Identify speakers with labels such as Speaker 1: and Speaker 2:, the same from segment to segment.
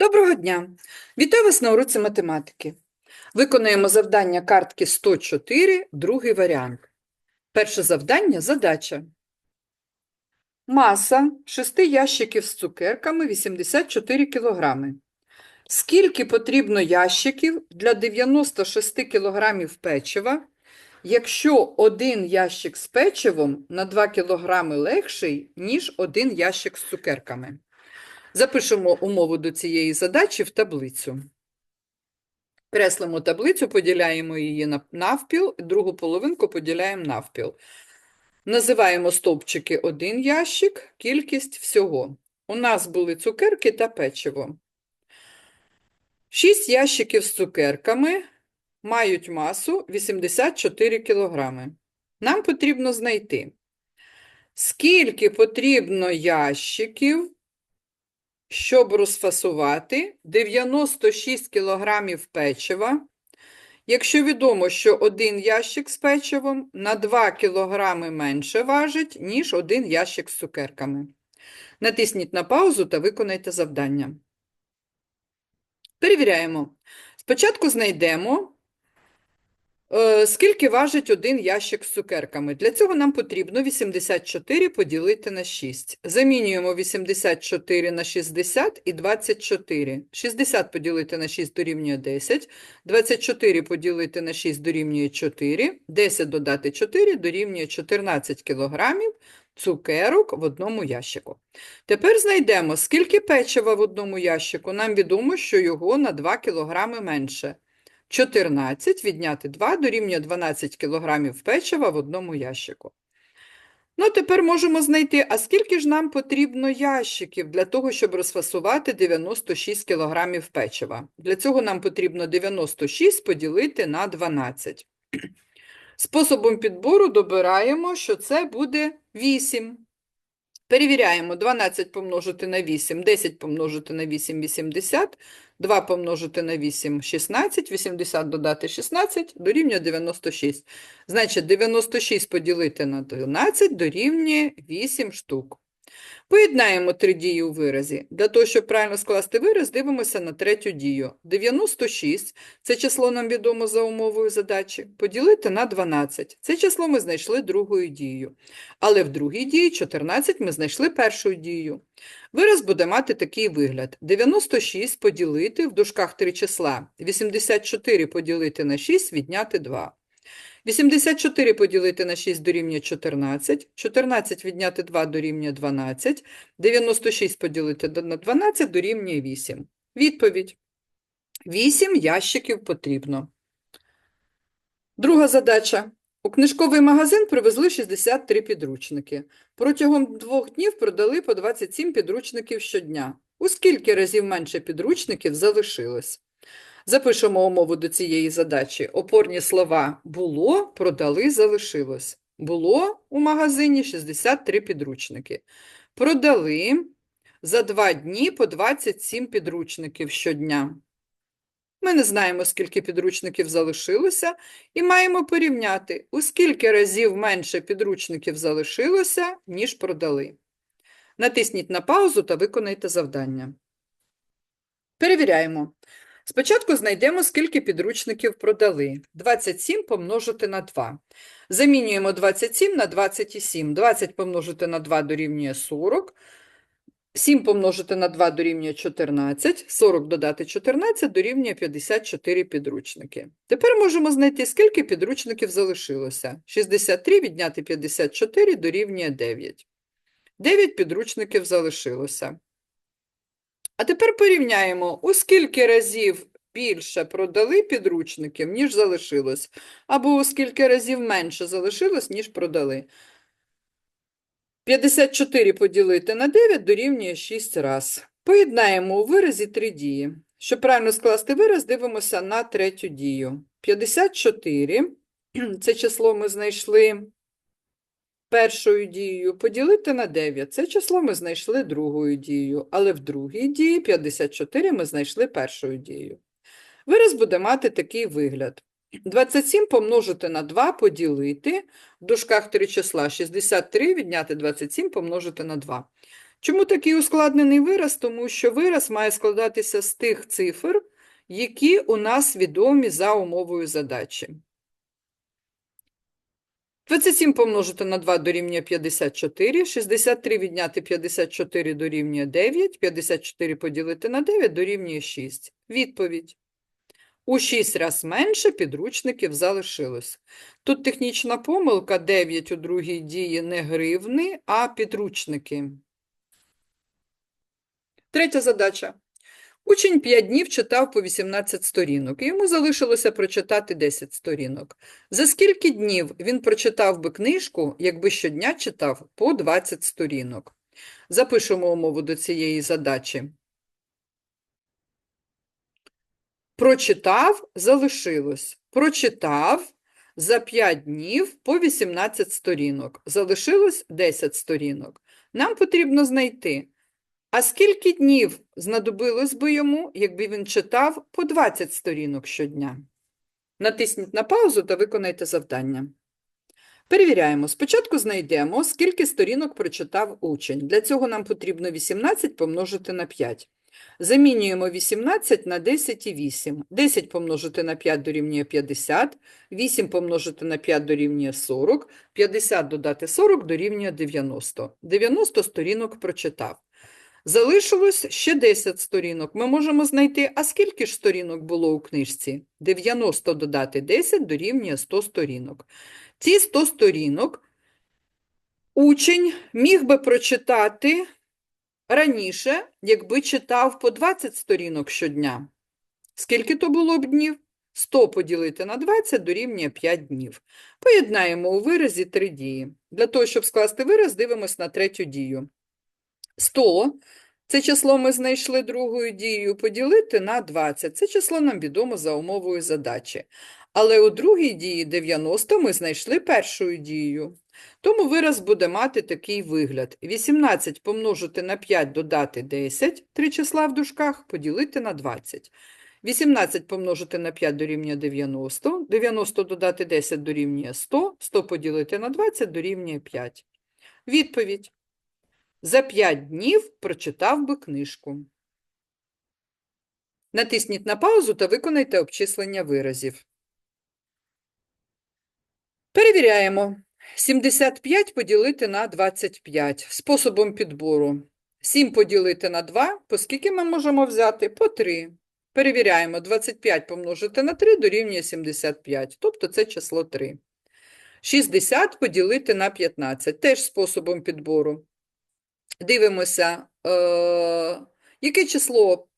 Speaker 1: Доброго дня! Вітаю вас на уроці математики. Виконуємо завдання картки 104, другий варіант. Перше завдання – задача. Маса 6 ящиків з цукерками 84 кг. Скільки потрібно ящиків для 96 кг печива, якщо один ящик з печивом на 2 кг легший, ніж один ящик з цукерками? Запишемо умову до цієї задачі в таблицю. Креслимо таблицю, поділяємо її на навпіл, другу половинку поділяємо навпіл. Називаємо стовпчики один ящик, кількість всього. У нас були цукерки та печиво. Шість ящиків з цукерками мають масу 84 кг. Нам потрібно знайти, скільки потрібно ящиків щоб розфасувати 96 кг печива, якщо відомо, що один ящик з печивом на 2 кг менше важить, ніж один ящик з цукерками. Натисніть на паузу та виконайте завдання. Перевіряємо. Спочатку знайдемо, скільки важить один ящик з цукерками. Для цього нам потрібно 84 поділити на 6. Замінюємо 84 на 60 і 24. 60 поділити на 6 дорівнює 10, 24 поділити на 6 дорівнює 4, 10 додати 4 дорівнює 14 кілограмів цукерок в одному ящику. Тепер знайдемо, скільки печива в одному ящику. Нам відомо, що його на 2 кілограми менше. 14 відняти 2 дорівнює 12 кг печива в одному ящику. Ну, тепер можемо знайти, а скільки ж нам потрібно ящиків для того, щоб розфасувати 96 кг печива. Для цього нам потрібно 96 поділити на 12. Способом підбору добираємо, що це буде 8. Перевіряємо 12 помножити на 8, 10 помножити на 8 – 80, 2 помножити на 8 – 16, 80 додати 16 дорівнює 96. Значить, 96 поділити на 12 дорівнює 8 штук. Поєднаємо три дії у виразі. Для того, щоб правильно скласти вираз, дивимося на третю дію. 96 – це число нам відомо за умовою задачі, поділити на 12. Це число ми знайшли другою дією. Але в другій дії 14 ми знайшли першою дією. Вираз буде мати такий вигляд. 96 поділити в дужках три числа. 84 поділити на 6 відняти 2. 84 поділити на 6 дорівнює 14, 14 відняти 2 дорівнює 12, 96 поділити на 12 дорівнює 8. Відповідь. 8 ящиків потрібно. Друга задача. У книжковий магазин привезли 63 підручники. Протягом двох днів продали по 27 підручників щодня. У скільки разів менше підручників залишилось? Запишемо умову до цієї задачі. Опорні слова було, продали, залишилось. Було у магазині 63 підручники. Продали за два дні по 27 підручників щодня. Ми не знаємо, скільки підручників залишилося, і маємо порівняти, у скільки разів менше підручників залишилося, ніж продали. Натисніть на паузу та виконайте завдання. Перевіряємо. Спочатку знайдемо, скільки підручників продали. 27 помножити на 2. Замінюємо 27 на 27. 20 помножити на 2 дорівнює 40. 7 помножити на 2 дорівнює 14. 40 додати 14 дорівнює 54 підручники. Тепер можемо знайти, скільки підручників залишилося. 63 відняти 54 дорівнює 9. 9 підручників залишилося. А тепер порівняємо, у скільки разів більше продали підручників, ніж залишилось, або у скільки разів менше залишилось, ніж продали. 54 поділити на 9 дорівнює 6 раз. Поєднаємо у виразі три дії. Щоб правильно скласти вираз, дивимося на третю дію. 54 – це число ми знайшли першою дією, поділити на 9. Це число ми знайшли другою дією, але в другій дії 54 ми знайшли першою дією. Вираз буде мати такий вигляд. 27 помножити на 2 поділити, в дужках три числа 63 відняти 27 помножити на 2. Чому такий ускладнений вираз? Тому що вираз має складатися з тих цифр, які у нас відомі за умовою задачі. 27 помножити на 2 дорівнює 54, 63 відняти 54 дорівнює 9, 54 поділити на 9 дорівнює 6. Відповідь. У 6 раз менше підручників залишилось. Тут технічна помилка 9 у другій дії не гривни, а підручники. Третя задача. Учень 5 днів читав по 18 сторінок, і йому залишилося прочитати 10 сторінок. За скільки днів він прочитав би книжку, якби щодня читав по 20 сторінок? Запишемо умову до цієї задачі. Прочитав, залишилось. Прочитав за 5 днів по 18 сторінок. Залишилось 10 сторінок. Нам потрібно знайти, а скільки днів знадобилось би йому, якби він читав по 20 сторінок щодня? Натисніть на паузу та виконайте завдання. Перевіряємо. Спочатку знайдемо, скільки сторінок прочитав учень. Для цього нам потрібно 18 помножити на 5. Замінюємо 18 на 10 і 8. 10 помножити на 5 дорівнює 50, 8 помножити на 5 дорівнює 40, 50 додати 40 дорівнює 90. 90 сторінок прочитав. Залишилось ще 10 сторінок. Ми можемо знайти, а скільки ж сторінок було у книжці? 90 додати 10 дорівнює 100 сторінок. Ці 100 сторінок учень міг би прочитати раніше, якби читав по 20 сторінок щодня. Скільки то було б днів? 100 поділити на 20 дорівнює 5 днів. Поєднаємо у виразі три дії. Для того, щоб скласти вираз, дивимось на третю дію. 100 – це число ми знайшли другою дією, поділити на 20. Це число нам відомо за умовою задачі. Але у другій дії 90 ми знайшли першою дією. Тому вираз буде мати такий вигляд. 18 помножити на 5 додати 10, три числа в дужках, поділити на 20. 18 помножити на 5 дорівнює 90, 90 додати 10 дорівнює 100, 100 поділити на 20 дорівнює 5. Відповідь. За 5 днів прочитав би книжку. Натисніть на паузу та виконайте обчислення виразів. Перевіряємо. 75 поділити на 25 способом підбору. 7 поділити на 2, по скільки ми можемо взяти? По 3. Перевіряємо, 25 помножити на 3 дорівнює 75, тобто це число 3. 60 поділити на 15, теж способом підбору. Дивимося, е, яке число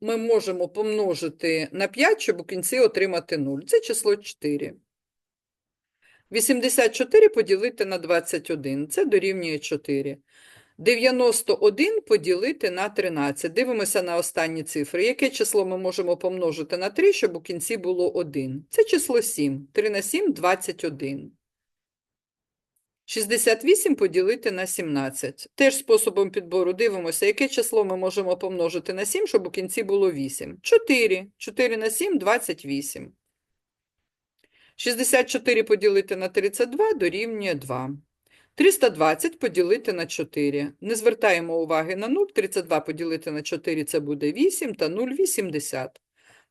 Speaker 1: ми можемо помножити на 5, щоб у кінці отримати 0. Це число 4. 84 поділити на 21, це дорівнює 4. 91 поділити на 13. Дивимося на останні цифри. Яке число ми можемо помножити на 3, щоб у кінці було 1? Це число 7. 3 на 7 – 21. 68 поділити на 17. Теж способом підбору дивимося, яке число ми можемо помножити на 7, щоб у кінці було 8. 4. 4 на 7 – 28. 64 поділити на 32 дорівнює 2. 320 поділити на 4. Не звертаємо уваги на 0. 32 поділити на 4 – це буде 8 та 0 – 80.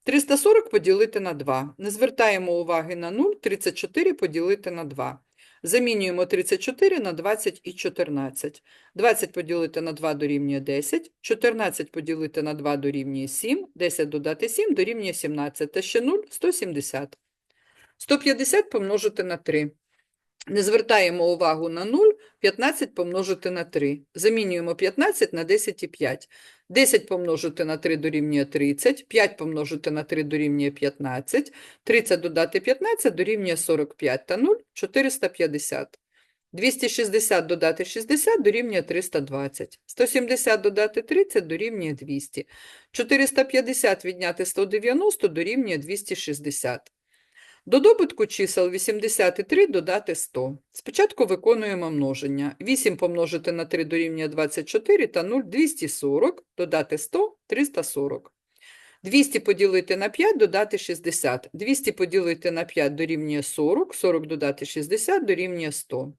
Speaker 1: 340 поділити на 2. Не звертаємо уваги на 0. 34 поділити на 2. Замінюємо 34 на 20 і 14. 20 поділити на 2 дорівнює 10, 14 поділити на 2 дорівнює 7, 10 додати 7 дорівнює 17, та ще 0 – 170. 150 помножити на 3. Не звертаємо увагу на 0, 15 помножити на 3. Замінюємо 15 на 10 і 5. 10 помножити на 3 дорівнює 30, 5 помножити на 3 дорівнює 15, 30 додати 15 дорівнює 45 та 0 – 450. 260 додати 60 дорівнює 320. 170 додати 30 дорівнює 200. 450 відняти 190 дорівнює 260. До добутку чисел 83 додати 100. Спочатку виконуємо множення. 8 помножити на 3 дорівнює 24 та 0 – 240, додати 100 – 340. 200 поділити на 5 додати 60. 200 поділити на 5 дорівнює 40, 40 додати 60 дорівнює 100.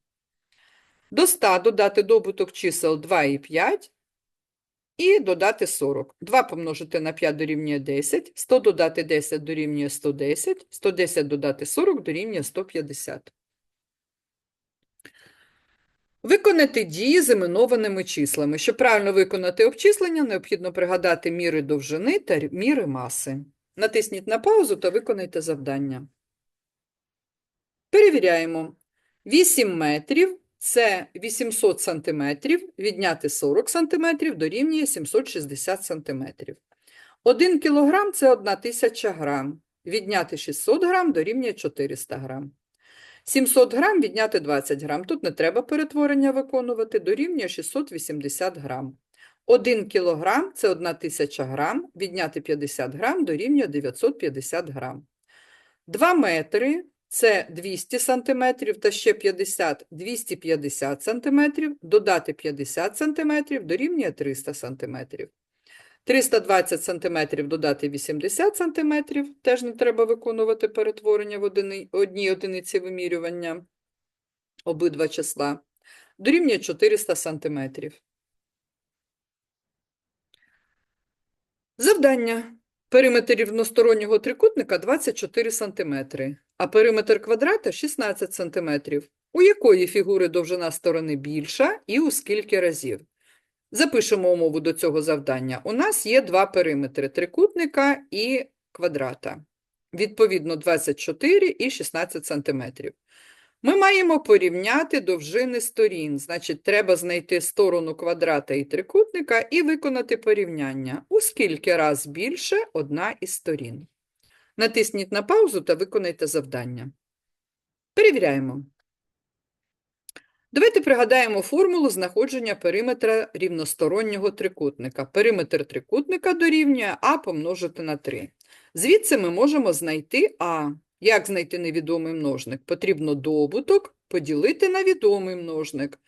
Speaker 1: До 100 додати добуток чисел 2 і 5, і додати 40. 2 помножити на 5 дорівнює 10, 100 додати 10 дорівнює 110, 110 додати 40 дорівнює 150. Виконати дії з іменованими числами. Щоб правильно виконати обчислення, необхідно пригадати міри довжини та міри маси. Натисніть на паузу та виконайте завдання. Перевіряємо. 8 метрів – це 800 сантиметрів, відняти 40 сантиметрів дорівнює 760 сантиметрів. 1 кілограм – це 1000 грам, відняти 600 грам дорівнює 400 грам. 700 грам відняти 20 грам. Тут не треба перетворення виконувати, дорівнює 680 грам. 1 кілограм – це 1000 грам, відняти 50 грам дорівнює 950 грам. 2 метри – це 200 сантиметрів та ще 50 – 250 сантиметрів, додати 50 сантиметрів дорівнює 300 сантиметрів. 320 сантиметрів додати 80 сантиметрів, теж не треба виконувати перетворення в одини- одній одиниці вимірювання обидва числа, дорівнює 400 сантиметрів. Завдання. Периметр рівностороннього трикутника 24 сантиметри, а периметр квадрата 16 сантиметрів. У якої фігури довжина сторони більша і у скільки разів? Запишемо умову до цього завдання. У нас є два периметри – трикутника і квадрата. Відповідно, 24 і 16 сантиметрів. Ми маємо порівняти довжини сторін. Значить, треба знайти сторону квадрата і трикутника і виконати порівняння. У скільки раз більше одна із сторін. Натисніть на паузу та виконайте завдання. Перевіряємо. Давайте пригадаємо формулу знаходження периметра рівностороннього трикутника. Периметр трикутника дорівнює А помножити на 3. Звідси ми можемо знайти А. Як знайти невідомий множник? Потрібно добуток поділити на відомий множник.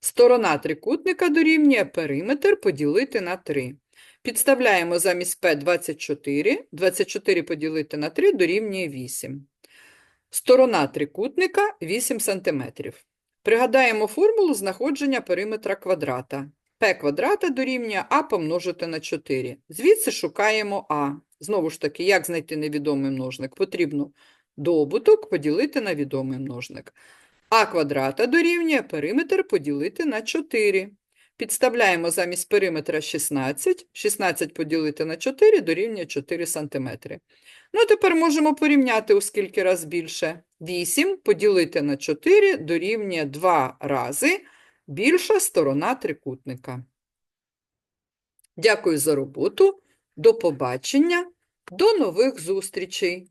Speaker 1: Сторона трикутника дорівнює периметр поділити на 3. Підставляємо замість P 24. 24 поділити на 3 дорівнює 8. Сторона трикутника 8 см. Пригадаємо формулу знаходження периметра квадрата. P квадрата дорівнює А помножити на 4. Звідси шукаємо А. Знову ж таки, як знайти невідомий множник? Потрібно добуток поділити на відомий множник. А квадрата дорівнює периметр поділити на 4. Підставляємо замість периметра 16. 16 поділити на 4 дорівнює 4 см. Ну, тепер можемо порівняти у скільки раз більше. 8 поділити на 4 дорівнює 2 рази більша сторона трикутника. Дякую за роботу. До побачення. До нових зустрічей.